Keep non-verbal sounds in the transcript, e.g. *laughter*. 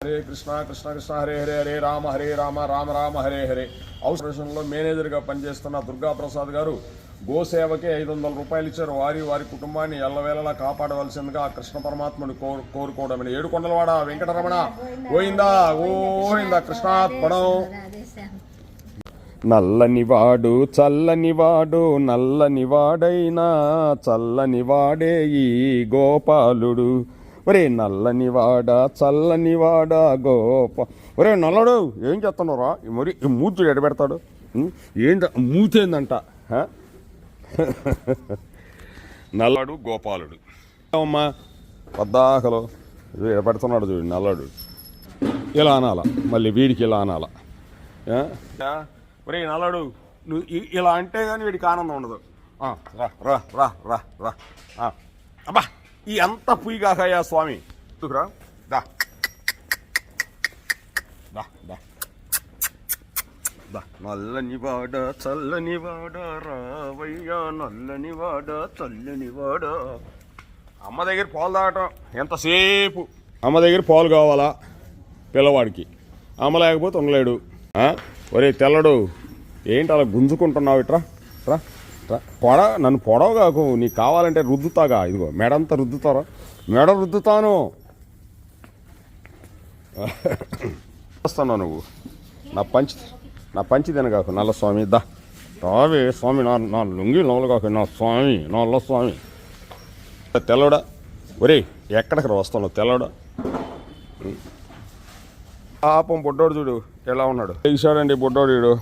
హరే కృష్ణ కృష్ణ కృష్ణ హరే హరే హరే రామ హరే రామ రామ రామ హరే హరే. అవసరంలో మేనేజర్గా పనిచేస్తున్న దుర్గా ప్రసాద్ గారు గోసేవకి ఐదు వందల రూపాయలు ఇచ్చారు. వారి వారి కుటుంబాన్ని ఎల్లవేళలా కాపాడవలసిందిగా కృష్ణ పరమాత్మను కోరు కోరుకోవడం ఏడుకొండలవాడ వెంకటరమణ గోయిందా గోయిందా కృష్ణాత్మడం నల్లనివాడు చల్లనివాడు నల్లనివాడైనా చల్లనివాడే ఈ గోపాలుడు. ఒరే నల్లని నల్లనివాడ చల్లనివాడ గోప. ఒరే నల్లడు ఏం చేస్తున్నారా మరి ఈ ఎడబెడతాడు. ఉం? ఏంట మూతేందంట? *laughs* నల్లడు గోపాలుడు. అమ్మా పద్దాకలో. ఎడబెడుతున్నాడు చూడు నల్లడు. ఇలా అనాల మళ్ళీ వీడికి ఇలా అనాల. ఒరే నల్లడు నువ్వు ఇ- ఇలా అంటే కానీ వీడికి ఆనందం ఉండదు. రా రా రా రా రా. ఈ అంత పుయ్యగాకయ్యా స్వామి. ఎందుకురా దా. దా నల్లని వాడ చల్లని వాడ రావయ్యా నల్లని వాడ చల్లని వాడ. అమ్మ దగ్గర పాలు తాగటం ఎంతసేపు? అమ్మ దగ్గర పాలు కావాలా? పిల్లవాడికి. అమ్మ లేకపోతే ఉండలేడు? ఒరే తెల్లడు ఏంటి అలా గుంజుకుంటున్నావు ఇట్రా? రా రా. పొడ నన్ను పొడవగాకు నీకు కావాలంటే రుద్దుతాగా. ఇదిగో మెడంతా రుద్దుతారా? మెడ రుద్దుతాను. వస్తున్నావు నువ్వు? నా పంచి నా పంచి తినగాకు నల్ల స్వామి దా. రావే స్వామి నా నా లుంగి నవలగాకు నా స్వామి నల్ల స్వామి. తెల్లడా ఒరే ఎక్కడికి రా వస్తాను తెల్లడా పాపం బుడ్డోడు చూడు ఎలా ఉన్నాడు? చూడండి బుడ్డోడు వీడు.